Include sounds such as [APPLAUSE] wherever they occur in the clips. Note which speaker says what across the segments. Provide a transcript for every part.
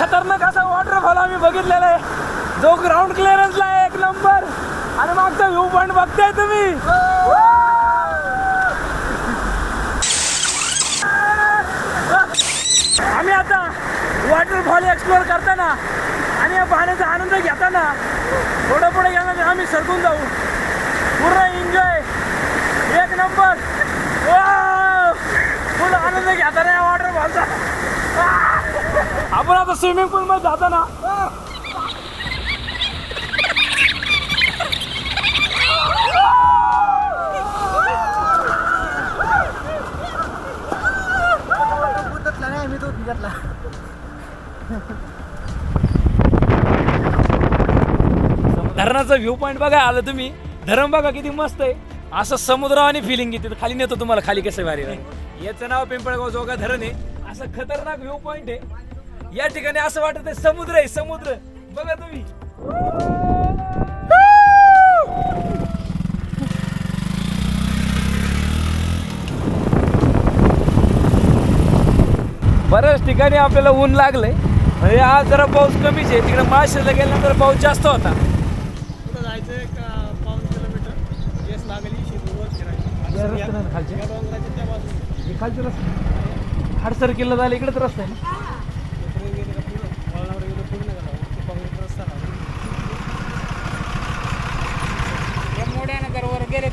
Speaker 1: खतरनाक असा वॉटरफॉल आम्ही बघितलेला आहे. जो ग्राउंड क्लिअरन्सला आहे एक नंबर आणि मागचा व्ह्यू पॉईंट बघताय तुम्ही. आम्ही आता वॉटरफॉल एक्सप्लोअर करताना आणि या पाण्याचा आनंद घेताना थोडं पुढे गेल्यानंतर आम्ही सरकून जाऊ. पूर्ण एन्जॉय एक नंबर फुल आनंद घेताना या वॉटरफॉलचा आपण आता स्विमिंग पूल मध्ये जाताना
Speaker 2: मी तो घेतला
Speaker 1: धरणाचा व्ह्यू पॉईंट बघा आलं तुम्ही. धरण बघा किती मस्त आहे. असं समुद्र आणि फिलिंग येते. खाली नेतो तुम्हाला खाली कसं भारी नाही याचं नाव पिंपळगाव जोगा धरण आहे. असं खतरनाक व्ह्यू पॉईंट आहे. या ठिकाणी असं वाटत आहे समुद्र आहे समुद्र. बघा तुम्ही. बऱ्याच ठिकाणी आपल्याला ऊन लागलंय. म्हणजे आज जरा पाऊस कमीच आहे. तिकडे माळशेरला गेल्यानंतर पाऊस जास्त होता.
Speaker 2: कुठं जायचं एक पाऊन किलोमीटर. येस लागली शिरूर फिरायची या त्या बाजूला
Speaker 1: हाडसर किल्ला झाला इकडेच रस्ता आहे ना.
Speaker 2: गेले रस्ता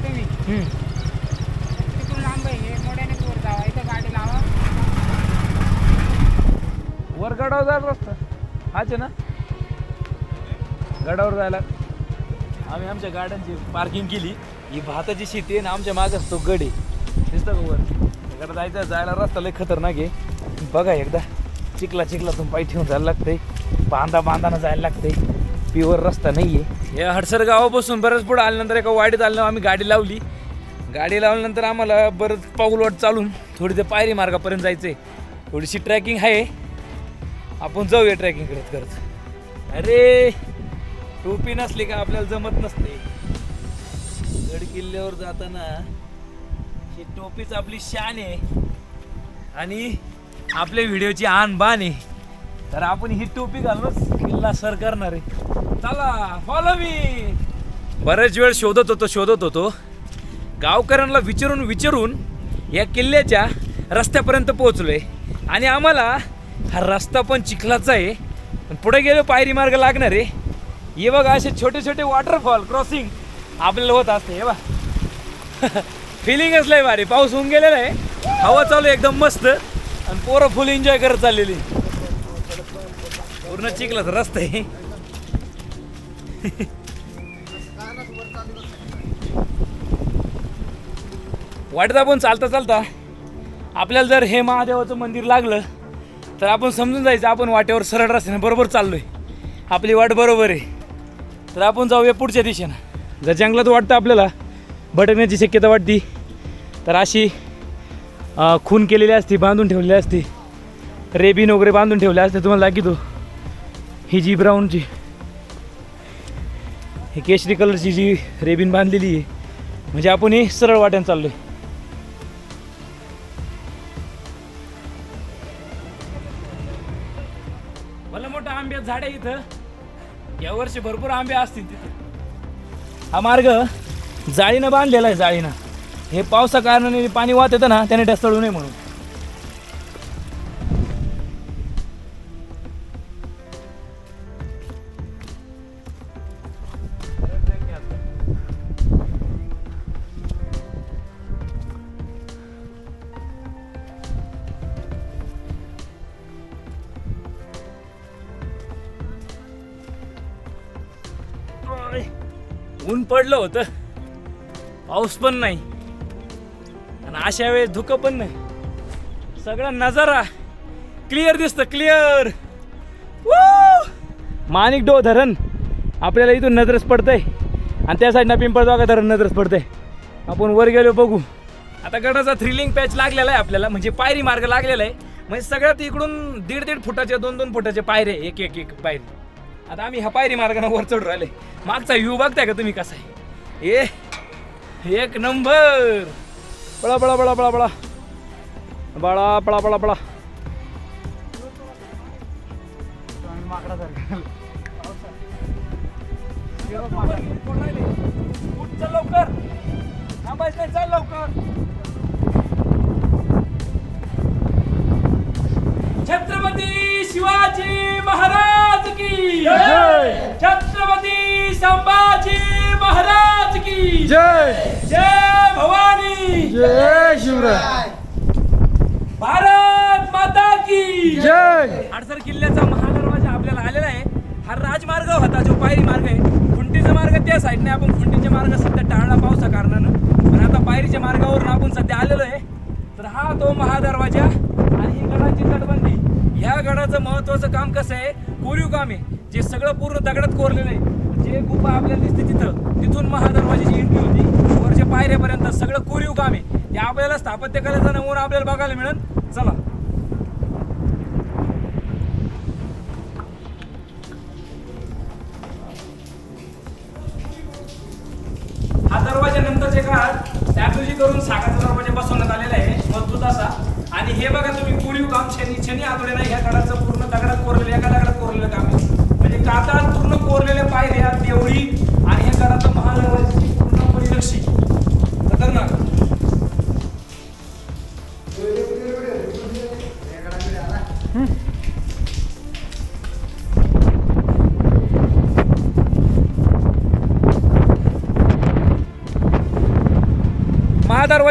Speaker 3: तुम्ही तिथून लांब आहे वर जावा इथं गाडी लावा.
Speaker 1: वर गडावर जायला रस्ता. हाच आहे ना? गडावर जायला. आम्ही आमच्या गाड्यांची पार्किंग केली. ही भाताची शेती आहे ना आमच्या मागच तो गड आहे. दिसतं का वर? तिकडे जायचं जायला रस्ता लय खतरनाक आहे. बघा एकदा चिखला चिखलातून पाय ठेवून जायला लागतंय. बांधा बांधानं जायला लागतंय. प्युअर रस्ता नाही आहे या हडसर गावापासून बरंच पुढं आल्यानंतर एका वाडीत आलं आम्ही गाडी लावली. गाडी लावल्यानंतर आम्हाला बरंच पाऊलवाट चालून थोडी ते पायरी मार्गापर्यंत जायचंय. थोडीशी ट्रॅकिंग आहे. आपण जाऊया ट्रॅकिंग करत करत. अरे टोपी नसली का आपल्याला जमत नसते. गड किल्ल्यावर जाताना ही टोपीच आपली शान आहे. आणि आपल्या व्हिडिओची आन बाण आहे. तर आपण ही टोपी घालूनच किल्ला सर करणार आहे. चला फॉलो मी बरेच वेळ शोधत होतो शोधत होतो. गावकऱ्यांना विचारून विचारून या किल्ल्याच्या रस्त्यापर्यंत पोहोचलोय. आणि आम्हाला हा रस्ता पण चिखलाचा आहे. पण पुढे गेलो पायरी मार्ग लागणार आहे. हे बघा असे छोटे छोटे वॉटरफॉल क्रॉसिंग आपल्याला होत असते हे बा [LAUGHS] फिलिंगच लय भारी. पाऊस होऊन गेलेला आहे. हवा चालू आहे एकदम मस्त. आणि पोरं फुल एन्जॉय करत चाललेली. पूर्ण चिखलाचा रस्ता आहे. वाटत आपण चालता चालता आपल्याला जर हे महादेवाचं मंदिर लागलं तर आपण समजून जायचं आपण वाटेवर सरळ रस्त्याने बरोबर चाललोय. आपली वाट बरोबर आहे. तर आपण जाऊया पुढच्या दिशेनं. जर जंगलात वाटतं आपल्याला भटकण्याची शक्यता वाटती. तर अशी खून केलेली असती बांधून ठेवलेली असते. रेबीन वगैरे बांधून ठेवले असते तुम्हाला दाखवतो. ही जी ब्राऊनची ही केशरी कलरची जी रेबीन बांधलेली आहे म्हणजे आपण ही सरळ वाट्यानं आहे भलं मोठं आंब्यात झाड आहे इथं. यावर्षी भरपूर आंबे असतील तिथे. हा मार्ग जाळीनं बांधलेलं आहे जाळीनं. हे पावसा कारणाने पाणी वाहत येतं ना त्याने ढसळू नये म्हणून. ऊन पडलं होतं. पाऊस पण नाही. आणि अशा वेळेस धुकं पण नाही. सगळा नजारा क्लिअर दिसतं क्लिअर माणिक डो धरण आपल्याला इथून नजरच पडतंय. आणि त्या साईडनं पिंपळबागा धरण नजरच पडतंय. आपण वर गेलो बघू. आता गडाचा थ्रिलिंग पॅच लागलेला आहे आपल्याला. म्हणजे पायरी मार्ग लागलेला आहे. म्हणजे सगळ्यात इकडून दीड दीड फुटाचे दोन दोन फुटाचे पायरे एक एक एक पायरी. आता आम्ही ह्या पायरी मार्गाने वर चढू राहिले. मागचा व्ह्यू बघताय का तुम्ही कसा आहे? ए एक नंबर. बळा बळा बळा बळा बळा बळा
Speaker 2: माकडासारखं
Speaker 1: उठ चल लवकर थांबायचं नाही चल लवकर छत्रपती शिवाजी महाराज की! छत्रपती संभाजी महाराज की
Speaker 2: जय शिवराय.
Speaker 1: भारत माता की
Speaker 2: जय.
Speaker 1: हडसर किल्ल्याचा महादरवाजा आपल्याला आलेला आहे. हा राजमार्ग होता जो पायरी मार्ग आहे. खुंटीचा मार्ग त्या साईडने आपण खुंटीचे मार्ग सध्या टाळला पावसा कारणानं. पण आता पायरीच्या मार्गावरून आपण सध्या आलेलो आहे. तर हा तो महादरवाजा आणि ही गडाची तटबंदी. ह्या गडाचं महत्वाचं काम कसं आहे? कोरीव काम आहे जे सगळं पूर्ण दगडात कोरलेलं आहे. जे गुफा आपल्याला दिसते तिथं. तिथून महादरवाजाची एंट्री पायऱ्यापर्यंत सगळं कोरीव काम आहे. ते आपल्याला स्थापत्य कलेचा नमुना आपल्याला बघायला मिळेल. चला.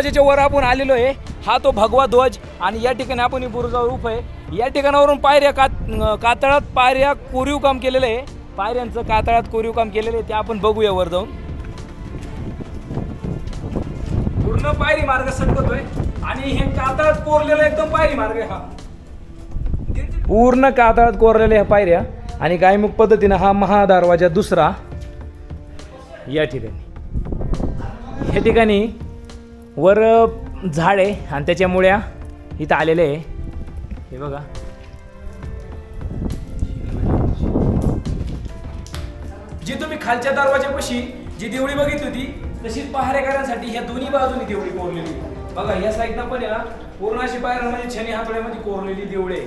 Speaker 1: महादरवाजाच्या वर आपण आलेलो आहे. हा तो भगवा ध्वज आणि या ठिकाणी आपण ही बुरुजावर उप आहे. या ठिकाणावरून पायऱ्या कात कातळात पायऱ्या कोरीव काम केलेलं आहे. पायऱ्यांचं कातळात कोरीव काम केलेलं आहे. ते आपण बघूया वर जाऊन. पूर्ण पायरी मार्ग सटकतोय आणि हे कातळात कोरलेलं एकदम पायरी मार्ग आहे हा. पूर्ण कातळात कोरलेल्या ह्या पायऱ्या आणि गायमुख पद्धतीनं हा महादरवाजा दुसरा या ठिकाणी. या ठिकाणी वर झाड आहे आणि त्याच्या मुळ्या इथं आलेले आहे. हे बघा. जी तुम्ही खालच्या दरवाजापाशी जी देवळी बघितली होती तशीच पहारेकरांसाठी ह्या दोन्ही बाजूनी देवळी कोरलेली बघा या साईडनं पण आहे ना पूर्ण अशी पायऱ्यांमध्ये म्हणजे छनी हातोड्यामध्ये कोरलेली देवळे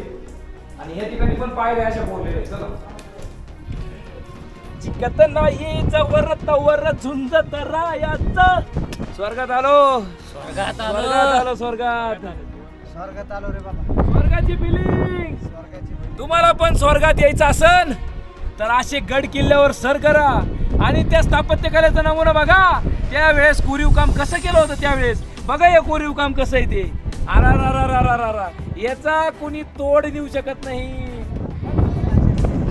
Speaker 1: आणि या ठिकाणी पण पायऱ्या अशा कोरलेल्या आहेत. चला. जिकत नाही वर वर झुंज रायाचं स्वर्गात आलो.
Speaker 3: स्वर्गात
Speaker 1: स्वर्गात आलो स्वर्गात.
Speaker 2: स्वर्गात आलो रे बाबा.
Speaker 1: स्वर्गाची फिलिंग
Speaker 2: स्वर्गाची
Speaker 1: तुम्हाला पण स्वर्गात यायचं असन? तर असे गड किल्ल्यावर सर करा. आणि त्या स्थापत्य कलेचा नमुना बघा. त्यावेळेस कोरीव काम कसं केलं होतं त्यावेळेस? बघा हे कोरीव काम कसं आहे ते. अरा याचा कुणी तोड देऊ शकत नाही.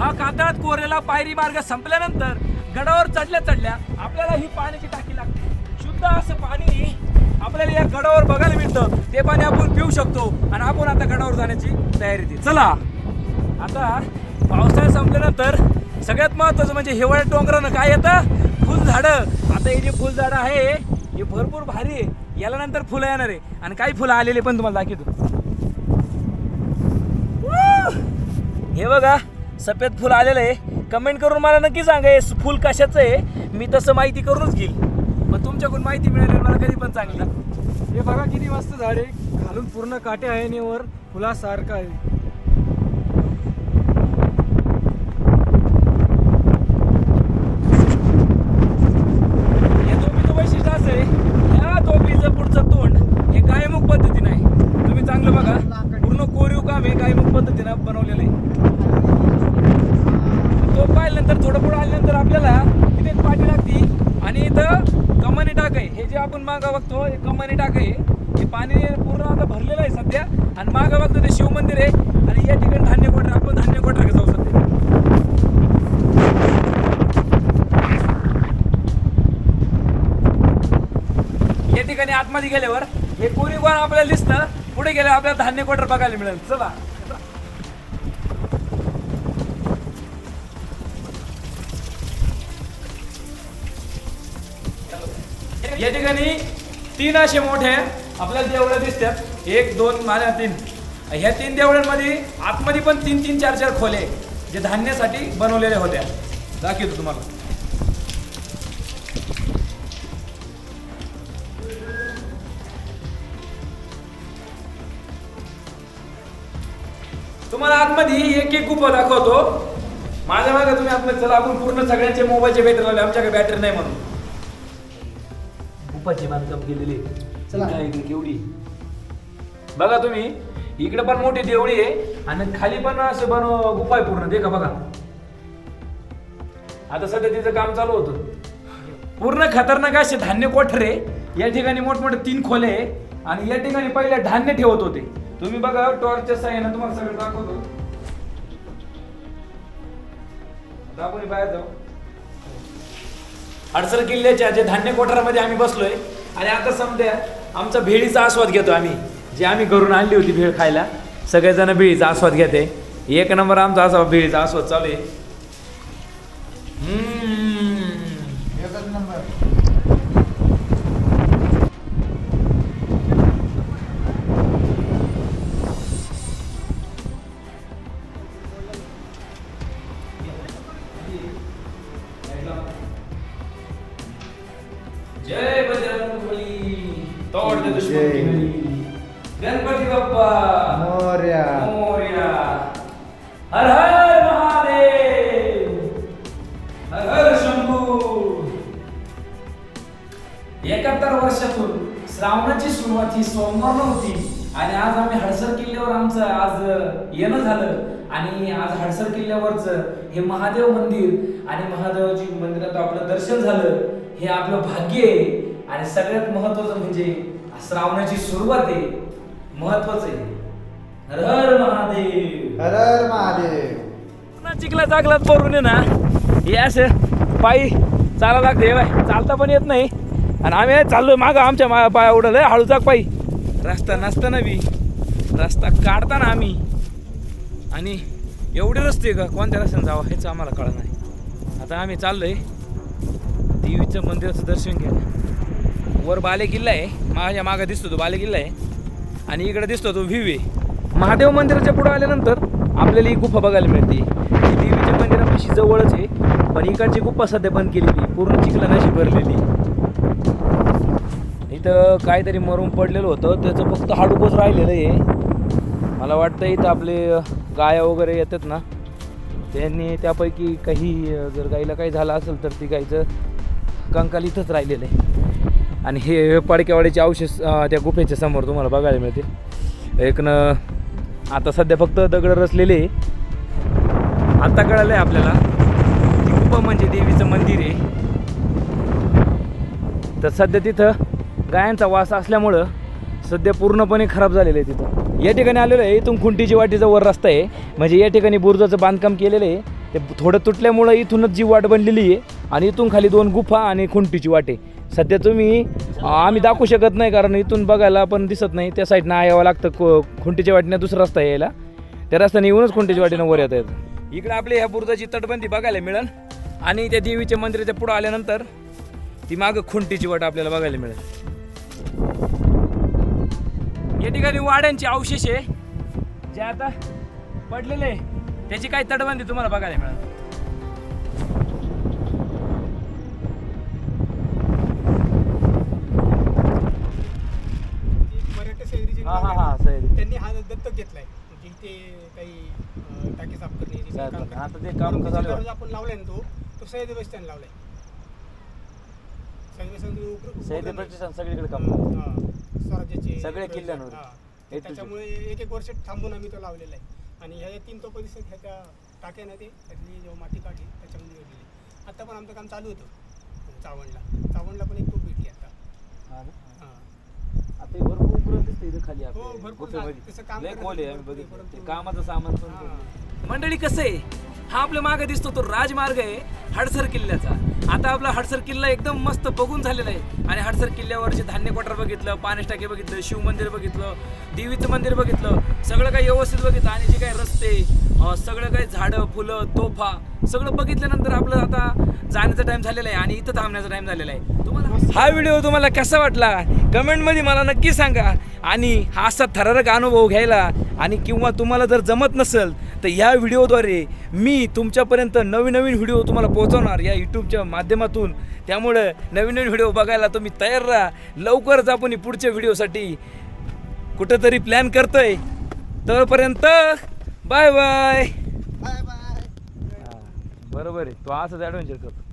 Speaker 1: हा कातळात कोरलेला पायरी मार्ग संपल्यानंतर गडावर चढल्या चढल्या आपल्याला ही पाण्याची टाकी लागते. शुद्ध असं पाणी आपल्याला या गडावर बघायला मिळतं. ते पाणी आपण पिऊ शकतो. आणि आपण आता गडावर जाण्याची तयारी ती चला. आता पावसाळा संपल्यानंतर सगळ्यात महत्वाचं म्हणजे हिवाळ्यात डोंगरानं काय येतं? फुलझाडं. आता हे जे फुलझाडं आहे हे भरपूर भारी आहे. याला नंतर फुलं येणार आहे. आणि काही फुलं आलेले पण तुम्हाला दाखवतो. हे बघा सफेद फुल आलेलं आहे. कमेंट करून मला नक्की सांगा हे फुल कशाचं आहे? मी तसं माहिती करूनच घेईल. तुमच्याकडून माहिती मिळाली मला कधी पण चांगली.
Speaker 2: हे बघा किती मस्त झाडे घालून पूर्ण काटे आहे आणि वर फुलासारखं आहे
Speaker 1: या टोपीचं वैशिष्ट्य असं आहे या टोपीचं पुढचं तोंड हे गायमुख पद्धतीनं आहे तुम्ही चांगलं बघा पूर्ण कोरीव काम हे गायमुख पद्धतीनं बनवलेलं आहे तो पाहिल्यानंतर थोडं पुढं आल्यानंतर आपल्याला तिथे एक पाठी लागती आणि इथं कमानी टाक आहे हे जे आपण मागं बघतो हो, एक कमानी टाक आहे हे पाणी पूर्ण आता भरलेलं आहे सध्या. आणि मागं बघतो ते शिवमंदिर आहे. आणि या ठिकाणी धान्य कोटर आपण धान्य कोटर जाऊ सध्या? या ठिकाणी आतमध्ये गेल्यावर हे कोणी कोण आपल्याला दिसतं. पुढे गेल्यावर आपल्याला धान्य कोटर बघायला मिळेल? चला. या ठिकाणी तीन असे मोठे आपल्याला देवळं दिसतात. एक दोन माझ्या तीन. ह्या तीन देवळांमध्ये आतमध्ये पण तीन तीन चार चार खोले जे धान्यासाठी बनवलेल्या होत्या दाखवतो तुम्हाला. तुम्हाला आतमध्ये एक एक गुफा दाखवतो. माझ्या मागे तुम्ही आपलं चला आपण पूर्ण सगळ्यांचे मोबाईलचे बॅटरी लावले. आमच्याकडे बॅटरी नाही म्हणून. गुपाचे बांधकाम केलेले
Speaker 2: चला.
Speaker 1: इकडे केवढी. बघा तुम्ही इकडे पण मोठी देवळी आहे आणि खाली पण असं बन गुफा आहे पूर्ण ते का बघा. आता सध्या तिचं काम चालू होतं. पूर्ण खतरनाक असे धान्य कोठरे या ठिकाणी मोठमोठे तीन खोले आहे आणि या ठिकाणी पहिले धान्य ठेवत होते. तुम्ही बघा टॉर्चच्या साह्यानं तुम्हाला सगळं दाखवतो. दाखवून बाहेर जाऊ. अडसर किल्ल्याच्या जे धान्य कोठारामध्ये आम्ही बसलोय आणि आता समजा आमचा भेळीचा आस्वाद घेतो आम्ही. जे आम्ही घरून आणली होती भेळ खायला सगळेजण भेळीचा आस्वाद घेते. एक नंबर आमचा असा भेळीचा आस्वाद चालू आहे.
Speaker 2: एकच नंबर.
Speaker 1: हर हर महादेव हर हर शंभू. एकाहत्तर वर्षातून श्रावणाची सुरुवात ही सोमवार होती आणि आज आम्ही हडसर किल्ल्यावर आमचं आज येणं झालं. आणि आज हडसर किल्ल्यावरच हे महादेव मंदिर आणि महादेवाची मंदिरात आपलं दर्शन झालं. हे आपलं भाग्य आहे. आणि सगळ्यात महत्वाचं म्हणजे श्रावणाची सुरुवात आहे. महत्वाचं आहे. हर हर महादेव.
Speaker 2: हर हर महादेव.
Speaker 1: पुन्हा चिखला चाकलात पडून आहे ना. हे असं पायी चाला लागते. बाय चालता पण येत नाही. आणि आम्ही चाललोय मागं आमच्या मा पाया उडलं. हळूचाक पायी. रस्ता नसताना बी. रस्ता काढताना आम्ही. आणि एवढे रस्ते का? कोणत्या रस्त्याने जावं? हेच आम्हाला कळलं नाही. आता आम्ही चाललोय. देवीचं मंदिराचं दर्शन घ्यायला. वर बाले किल्ला आहे. माझ्या मागं दिसतो तो बाले किल्ला आहे. आणि इकडे दिसतो तो व्ह्यू आहे. महादेव मंदिराच्या पुढे आल्यानंतर आपल्याला ही गुफा बघायला मिळते. ही देवीच्या मंदिरापाशी जवळच आहे पण इकडची गुफा सध्या बंद केलेली पूर्ण चिखलानाशी भरलेली इथं काहीतरी मरून पडलेलं होतं त्याचं फक्त हाडूपच राहिलेलं आहे. मला वाटतं इथं आपले गाया वगैरे येतात ना त्यांनी त्यापैकी काही जर गाईला काही झालं असेल तर ती गाईचं कंकाल इथंच राहिलेलं आहे. आणि हे पडक्यावाडीचे अवशेष त्या गुफेच्या समोर तुम्हाला बघायला मिळते. एक ना आता सध्या फक्त दगड रचलेले आता कळालं आहे आपल्याला ती गुफा म्हणजे देवीचं मंदिर आहे. तर सध्या तिथं गायांचा वास असल्यामुळं सध्या पूर्णपणे खराब झालेलं आहे तिथं. या ठिकाणी आलेलं आहे इथून खुंटीची वाटीचा वर रस्ता आहे. म्हणजे या ठिकाणी बुरुजाचं बांधकाम केलेलं आहे. ते थोडं तुटल्यामुळं इथूनच जी वाट बनलेली आहे आणि इथून खाली दोन गुफा आणि खुंटीची वाटे सध्या तुम्ही आम्ही दाखवू शकत नाही कारण इथून बघायला पण दिसत नाही. त्या साईडनं यावं लागतं को खुंटीच्या वाटेनं दुसरा रस्ता यायला. त्या रस्त्याने येऊनच खुंटीच्या वाटेनं वर येत आहेत इकडे आपल्या ह्या बुरुजाची तटबंदी बघायला मिळेल. आणि त्या देवीच्या मंदिराच्या पुढं आल्यानंतर ती मागं खुंटीची वाट आपल्याला बघायला मिळेल. या ठिकाणी वाड्यांचे अवशेष आहे जे आता पडलेले त्याची काही तटबंदी तुम्हाला बघायला मिळेल. हा हा हा सही
Speaker 2: त्यांनी हा दत्तक घेतलाय म्हणजे ते काही टाकी साफ करणे काम.
Speaker 1: आता ते. काम
Speaker 2: परंतु
Speaker 1: चालू आहे.
Speaker 2: दरवाजा आपण लावलाय ना तो तो सह्याद्री बस स्टँड लावलाय सह्याद्री
Speaker 1: प्रतिष्ठान सगळीकडे काम.
Speaker 2: हा. स्वराज्याचे
Speaker 1: सगळ्या किल्ल्यांवर.
Speaker 2: हा.
Speaker 1: A to Z.
Speaker 2: त्याच्यामुळे एक एक वर्ष थांबून आम्ही तो लावलेला आहे आणि ह्या तीन तो परिसर ह्या त्या टाक्या ना ते त्यातली जेव्हा माती काढली त्याच्यामध्ये आता पण आमचं काम चालू होतं चावणला चावणला पण एक तूप भेटली आता
Speaker 1: हा ना?
Speaker 2: हा.
Speaker 1: आता हे भरपूर दिसते इथं खाली
Speaker 2: हो,
Speaker 1: आपल्या
Speaker 2: भरपूर
Speaker 1: गुफेमध्ये.
Speaker 2: तसं काम
Speaker 1: लय
Speaker 2: करण्यासाठी
Speaker 1: खोल आहे आम्ही
Speaker 2: भरपूर आहे,
Speaker 1: बघितलं ते
Speaker 2: परंतु-
Speaker 1: कामाचं सामान पण. बघितलं. मंडळी कसं आहे हा आपल्या मागे दिसतो तो राजमार्ग आहे हडसर किल्ल्याचा आता आपला हडसर किल्ला एकदम मस्त बघून झालेला आहे आणि हडसर किल्ल्यावरचे धान्य कोठार बघितलं पाण्यास टाके बघितलं शिव मंदिर बघितलं देवीचं मंदिर बघितलं सगळं काही व्यवस्थित बघितलं आणि जे काही रस्ते सगळं काही झाडं फुलं तोफा सगळं बघितल्यानंतर आपलं आता जाण्याचा टाईम झालेला आहे आणि इथं थांबण्याचा टाईम झालेला आहे. तुम्हाला हा व्हिडिओ तुम्हाला कसा वाटला? कमेंटमध्ये मला नक्की सांगा. आणि हा असा थरारक अनुभव घ्यायला आणि किंवा तुम्हाला जर जमत नसेल तर या व्हिडिओद्वारे मी तुमच्यापर्यंत नवीन नवीन व्हिडिओ तुम्हाला पोहोचवणार या यूट्यूबच्या माध्यमातून. त्यामुळं नवीन नवीन व्हिडिओ बघायला तुम्ही तयार राहा. लवकरच आपण पुढच्या व्हिडिओसाठी कुठंतरी प्लॅन करतोय. तोपर्यंत बाय बाय.
Speaker 2: Bye bye.
Speaker 1: बरोबर आहे. तो असंच ॲडव्हेंचर करतो.